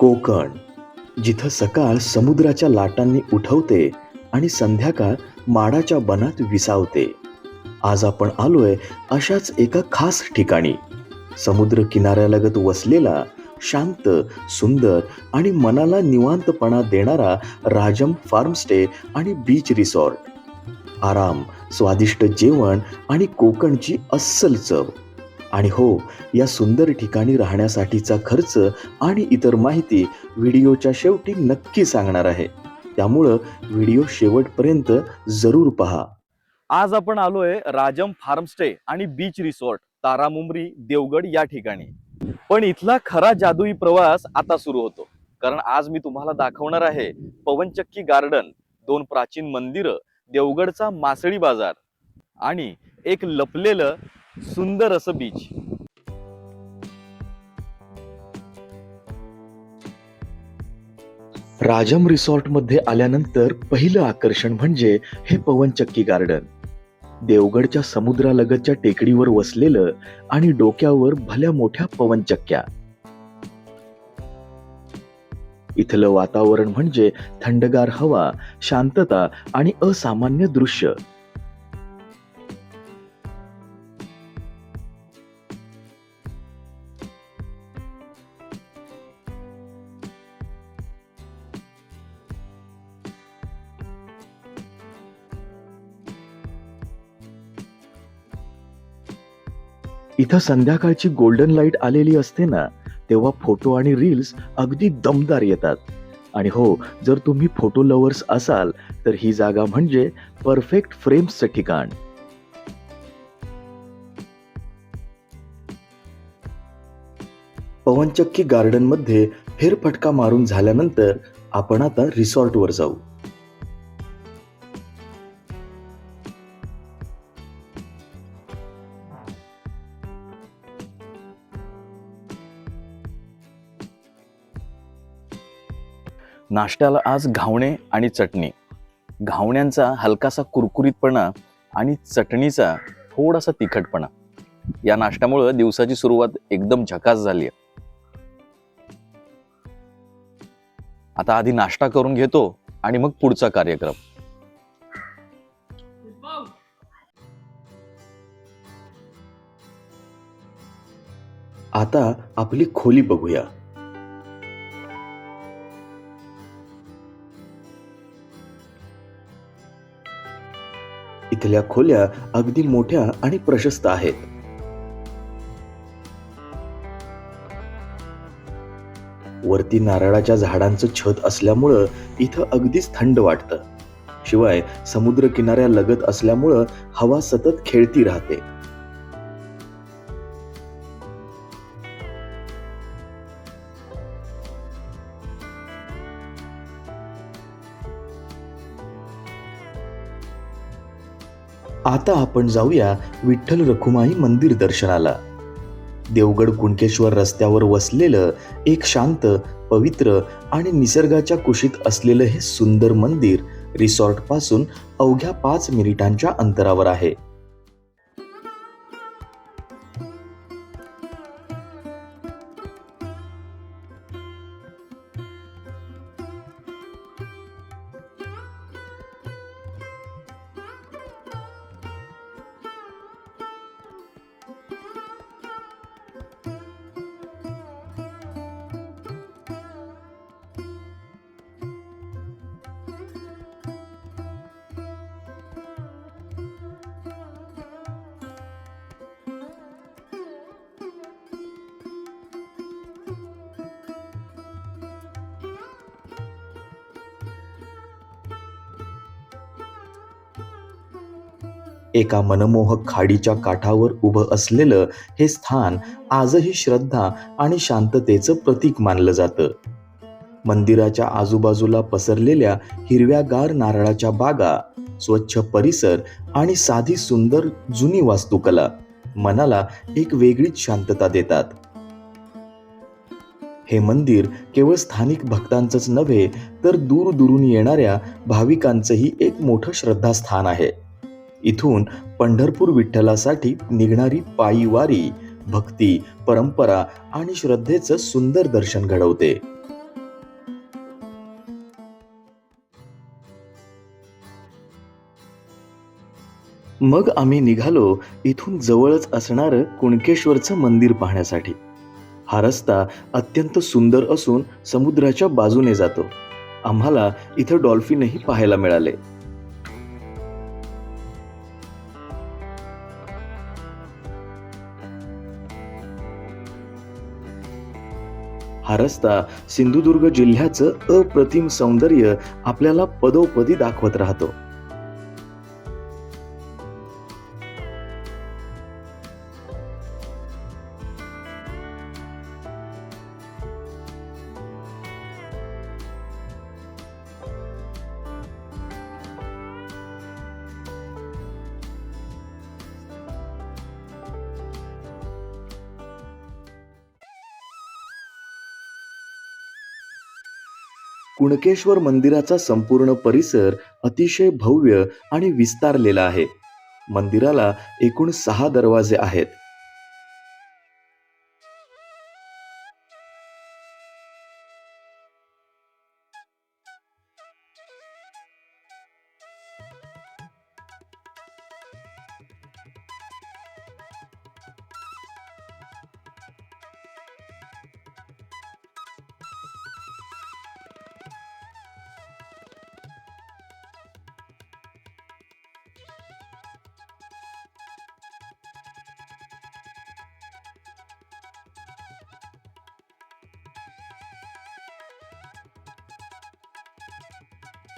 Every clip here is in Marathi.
कोकण जिथं सकाळ समुद्राच्या लाटांनी उठवते आणि संध्याकाळ माडाच्या बनात विसावते. आज आपण आलोय अशाच एका खास ठिकाणी. समुद्र किनाऱ्यालगत वसलेला शांत सुंदर आणि मनाला निवांतपणा देणारा राजम फार्मस्टे आणि बीच रिसॉर्ट. आराम स्वादिष्ट जेवण आणि कोकणची अस्सल चव. आणि हो या सुंदर ठिकाणी राहण्यासाठीचा खर्च आणि इतर माहिती व्हिडिओच्या शेवटी नक्की सांगणार आहे. त्यामुळं व्हिडिओ शेवटपर्यंत जरूर पहा. आज आपण आलोय राजम फार्मस्टे आणि बीच रिसॉर्ट तारामुंबरी देवगड या ठिकाणी. पण इथला खरा जादुई प्रवास आता सुरू होतो. कारण आज मी तुम्हाला दाखवणार आहे पवनचक्की गार्डन दोन प्राचीन मंदिरं देवगडचा मासळी बाजार आणि एक लपलेलं सुंदर असं बीच राजम रिसॉर्टमध्ये आल्यानंतर पहिलं आकर्षण म्हणजे हे पवनचक्की गार्डन देवगडच्या समुद्रालगतच्या टेकडीवर वसलेलं आणि डोक्यावर भल्या मोठ्या पवनचक्क्या इथलं वातावरण म्हणजे थंडगार हवा शांतता आणि असामान्य दृश्य. इथं संध्याकाळची गोल्डन लाइट आलेली असते ना तेव्हा फोटो आणि रील्स अगदी दमदार येतात. आणि हो जर तुम्ही फोटो लवर्स असाल तर ही जागा म्हणजे परफेक्ट फ्रेम्सचं ठिकाण. पवनचक्की गार्डनमध्ये फेरफटका मारून झाल्यानंतर आपण आता रिसॉर्टवर जाऊ. नाश्त्याला आज घावणे आणि चटणी. घावण्यांचा हलकासा कुरकुरीतपणा आणि चटणीचा थोडासा तिखटपणा. या नाश्त्यामुळं दिवसाची सुरुवात एकदम झकास झाली आहे. आता आधी नाश्ता करून घेतो आणि मग पुढचा कार्यक्रम. आता आपली खोली बघूया. इथल्या खोल्या अगदी मोठ्या आणि प्रशस्त आहेत. वरती नारळाच्या झाडांचं छत असल्यामुळं इथं अगदीच थंड वाटतं. शिवाय समुद्र किनाऱ्या लगत असल्यामुळं हवा सतत खेळती राहते. आता आपण जाऊया विठ्ठल रखुमाई मंदिर दर्शनाला. देवगड कुणकेश्वर रस्त्यावर वसलेलं एक शांत पवित्र आणि निसर्गाच्या कुशीत असलेलं हे सुंदर मंदिर रिसॉर्टपासून अवघ्या पाच मिनिटांच्या अंतरावर आहे. एका मनमोहक खाडीच्या काठावर उभं असलेलं हे स्थान आजही श्रद्धा आणि शांततेचं प्रतीक मानलं जातं. मंदिराच्या आजूबाजूला पसरलेल्या हिरव्यागार नारळाच्या बागा स्वच्छ परिसर आणि साधी सुंदर जुनी वास्तुकला मनाला एक वेगळीच शांतता देतात. हे मंदिर केवळ स्थानिक भक्तांचंच नव्हे तर दूरदूरून येणाऱ्या भाविकांचंही एक मोठं श्रद्धास्थान आहे. इथून पंढरपूर विठ्ठलासाठी निघणारी पायी वारी भक्ती परंपरा आणि श्रद्धेचं सुंदर दर्शन घडवते. मग आम्ही निघालो इथून जवळच असणारं कुणकेश्वरचं मंदिर पाहण्यासाठी. हा रस्ता अत्यंत सुंदर असून समुद्राच्या बाजूने जातो. आम्हाला इथं डॉल्फिनही पाहायला मिळाले. हा रस्ता सिंधुदुर्ग जिल्ह्याचं अप्रतिम सौंदर्य आपल्याला पदोपदी दाखवत राहतो. कुणकेश्वर मंदिराचा संपूर्ण परिसर अतिशय भव्य आणि विस्तारलेला आहे. मंदिराला एकूण सहा दरवाजे आहेत.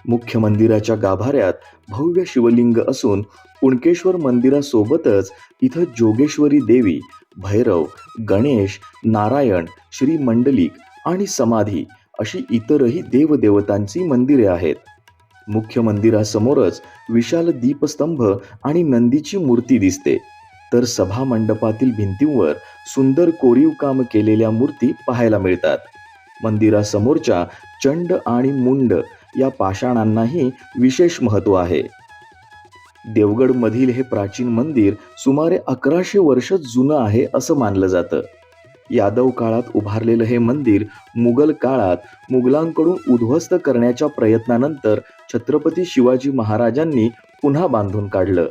मुख्य मंदिराच्या गाभाऱ्यात भव्य शिवलिंग असून कुणकेश्वर मंदिरासोबतच इथं जोगेश्वरी देवी भैरव गणेश नारायण श्री मंडलिक आणि समाधी अशी इतरही देवदेवतांची मंदिरे आहेत. मुख्य मंदिरासमोरच विशाल दीपस्तंभ आणि नंदीची मूर्ती दिसते. तर सभा मंडपातील भिंतींवर सुंदर कोरीव काम केलेल्या मूर्ती पाहायला मिळतात. मंदिरासमोरच्या चंड आणि मुंड या पाषाणांनाही विशेष महत्त्व आहे. देवगडमधील हे प्राचीन मंदिर सुमारे अकराशे वर्ष जुनं आहे असं मानलं जातं. यादव काळात उभारलेलं हे मंदिर मुघल काळात मुघलांकडून उद्ध्वस्त करण्याच्या प्रयत्नानंतर छत्रपती शिवाजी महाराजांनी पुन्हा बांधून काढलं.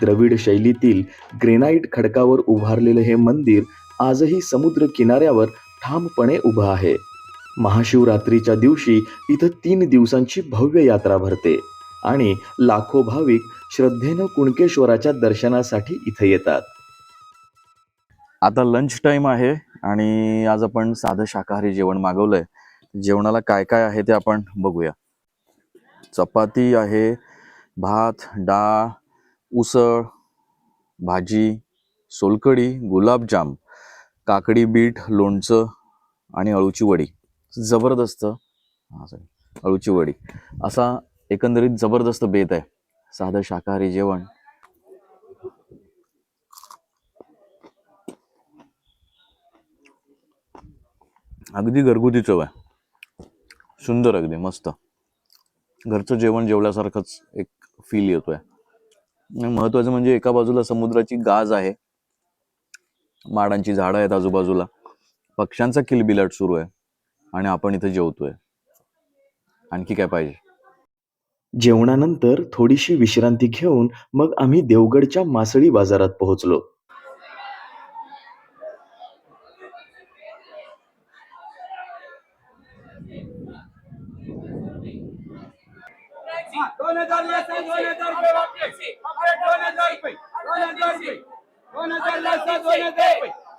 द्रविड शैलीतील ग्रेनाइट खडकावर उभारलेलं हे मंदिर आजही समुद्र किनाऱ्यावर ठामपणे उभं आहे. महाशिवरात्रीच्या दिवशी इथं तीन दिवसांची भव्य यात्रा भरते आणि लाखो भाविक श्रद्धेनं कुणकेश्वराच्या दर्शनासाठी इथं येतात. आता लंच टाईम आहे आणि आज आपण साधं शाकाहारी जेवण मागवलंय. जेवणाला काय काय आहे ते आपण बघूया. चपाती आहे भात डाळ उसळ भाजी सोलकढी गुलाबजाम काकडी बीट लोणचं आणि अळूची वडी. जबरदस्त अळूची वडी. असा एकंदरीत जबरदस्त बेत आहे. साधं शाकाहारी जेवण. अगदी घरगुती चव आहे. सुंदर अगदी मस्त. घरचं जेवण जेवल्यासारखंच एक फील येतोय. महत्वाचं म्हणजे एका बाजूला समुद्राची गाज आहे. माडांची झाडं आहेत आजूबाजूला. पक्ष्यांचा किलबिलाट सुरू आहे. आणि आपण इथे जेवतोय. आणखी काय पाहिजे? जेवणानंतर थोडीशी विश्रांती घेऊन मग आम्ही देवगडच्या मासळी बाजारात पोहोचलो.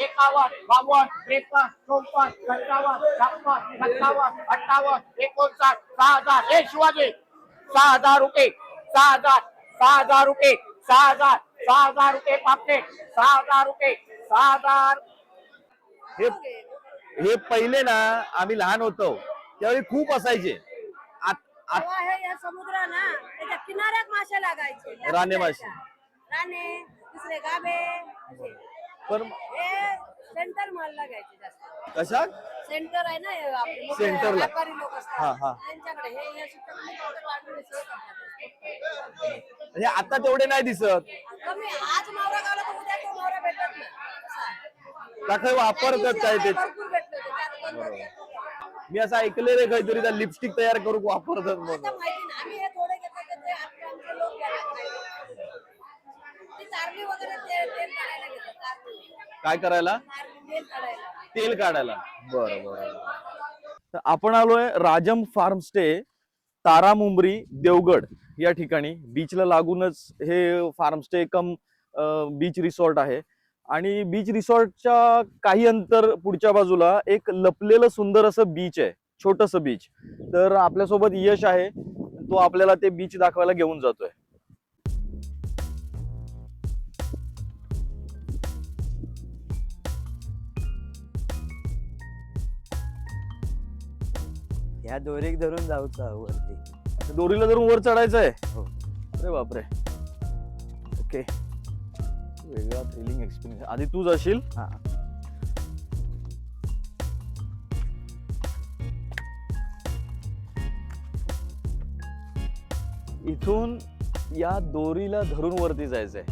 एकावन्न बावन्न त्रेपन्न चौपन्न सत्तावन्न छप्पन्न सत्तावन्न अठ्ठावन्न एकोणसाठ सहा हजार. हे शिवाजी सहा हजार रुपये सहा हजार सहा हजार रुपये सहा हजार सहा हजार रुपये पापलेट सहा हजार रुपये सहा हजार. हे हे पहिले ना आम्ही लहान होतो त्यावेळी खूप असायचे. हे समुद्र ना त्याच्या किनाऱ्यात मासे लागायचे. राने मासे. किनाऱ्याच्या. राने दुसरे गाबे असे. पण हे सेंटर मालला घ्यायचे जास्त कशा सेंटर आहे ना हे आपले मोठे सेंटरला. व्यापारी लोक हा, हा. असतात त्यांच्याकडे हे हे कमी वाढवून करतात. म्हणजे आता तेवढे नाही दिसत कमी आज मावरा गावला तर उद्या तो मावरा भेटत नाही असं आहे. का काही वापरतात काय ते भरपूर भेटलं त्याच्यात बंद होतं. मी असं ऐकलेलं आहे काहीतरी त्या लिपस्टिक तयार करून वापरतात आता म्हणून माहिती नाही आम्ही हे थोडे घेतो तर ते आपले आमचे लोक घ्यायला पाहिजे. ती चारली वगैरे ते तेल काढायला घेतात. चारली. काय करायला? तेल काढायला. तेल काढायला. बरं बरं तर आपण आलोय राजम फार्म स्टे तारा मुंबरी देवगड या ठिकाणी. बीचला लागूनच हे farm stay cum beach resort आहे. आणि बीच रिसॉर्टच्या काही अंतर पुढच्या बाजूला एक लपलेलं सुंदर असं बीच आहे. छोटस बीच तर आपल्यासोबत यश आहे. तो आपल्याला ते बीच दाखवायला घेऊन जातोय. ह्या दोरीक धरून जाऊचा वरती. दोरीला धरून वर चढायचं आहे हो. अरे बापरे. ओके. वेगळा थ्रिलिंग एक्सपिरियन्स आधी तू जाशील? हा. इथून या दोरीला धरून वरती जायचंय.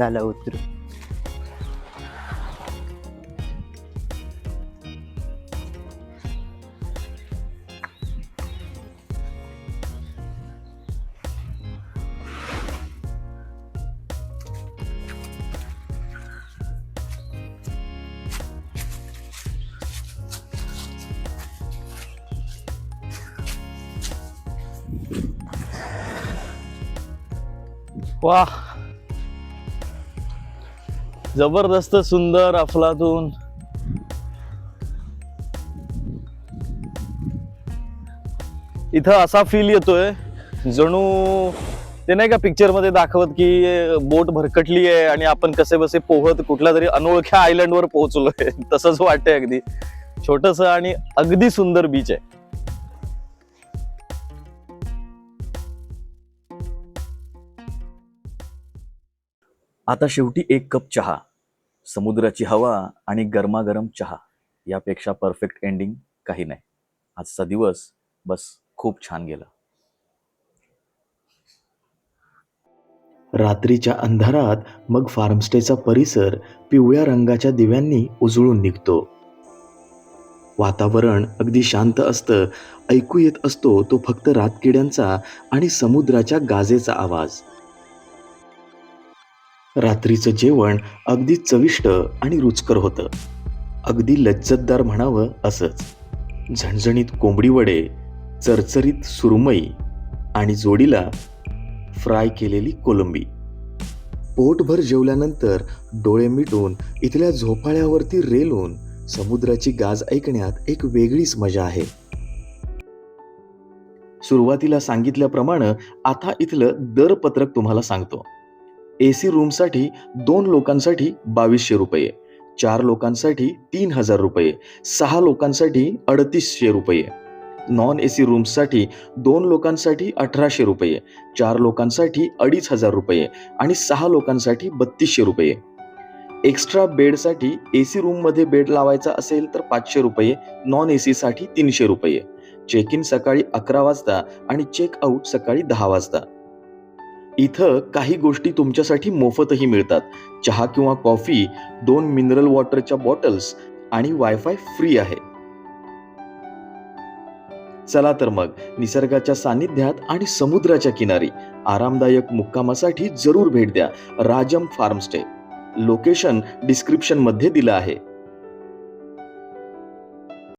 لا لا واه जबरदस्त सुंदर अफलातून. इथं असा फील येतोय जणू ते नाही का पिक्चरमध्ये दाखवत की बोट भरकटली आहे आणि आपण कसे बसे पोहत कुठल्या तरी अनोळख्या आयलंड वर पोहोचलोय. तसंच वाटतंय अगदी. छोटस आणि अगदी सुंदर बीच आहे. आता शेवटी एक कप चहा. समुद्राची हवा आणि गरमागरम चहा यापेक्षा परफेक्ट एंडिंग काही नाही. आजचा दिवस बस खूप छान गेला. रात्रीच्या अंधारात मग फार्मस्टेचा परिसर पिवळ्या रंगाच्या दिव्यांनी उजळून निघतो. वातावरण अगदी शांत असतं ऐकू येत असतो तो फक्त रातकिड्यांचा आणि समुद्राच्या गाजेचा आवाज. रात्रीचं जेवण अगदी चविष्ट आणि रुचकर होतं. अगदी लज्जतदार म्हणावं असंच. झणझणीत कोंबडी वडे चरचरीत सुरमई आणि जोडीला फ्राय केलेली कोलंबी. पोटभर जेवल्यानंतर डोळे मिटून इथल्या झोपाळ्यावरती रेलून समुद्राची गाज ऐकण्यात एक वेगळीच मजा आहे. सुरुवातीला सांगितल्याप्रमाणे आता इथलं दरपत्रक तुम्हाला सांगतो. ए सी रूमसाठी दोन लोकांसाठी बावीसशे रुपये चार लोकांसाठी तीन हजार रुपये सहा लोकांसाठी अडतीसशे रुपये. नॉन ए सी रूम्ससाठी दोन लोकांसाठी अठराशे रुपये चार लोकांसाठी अडीच हजार रुपये आणि सहा लोकांसाठी बत्तीसशे रुपये. एक्स्ट्रा बेडसाठी ए सी रूममध्ये बेड लावायचा असेल तर पाचशे रुपये नॉन ए सीसाठी तीनशे रुपये. चेक इन सकाळी अकरा वाजता आणि चेक आउट सकाळी दहा वाजता. इथं काही गोष्टी तुमच्यासाठी मोफतही मिळतात. चहा किंवा कॉफी दोन मिनरल वॉटरच्या बॉटल्स आणि वायफाय फ्री आहे. चला तर मग निसर्गाच्या सानिध्यात आणि समुद्राच्या किनारी आरामदायक मुक्कामासाठी जरूर भेट द्या. राजम फार्मस्टे. लोकेशन डिस्क्रिप्शनमध्ये दिलं आहे.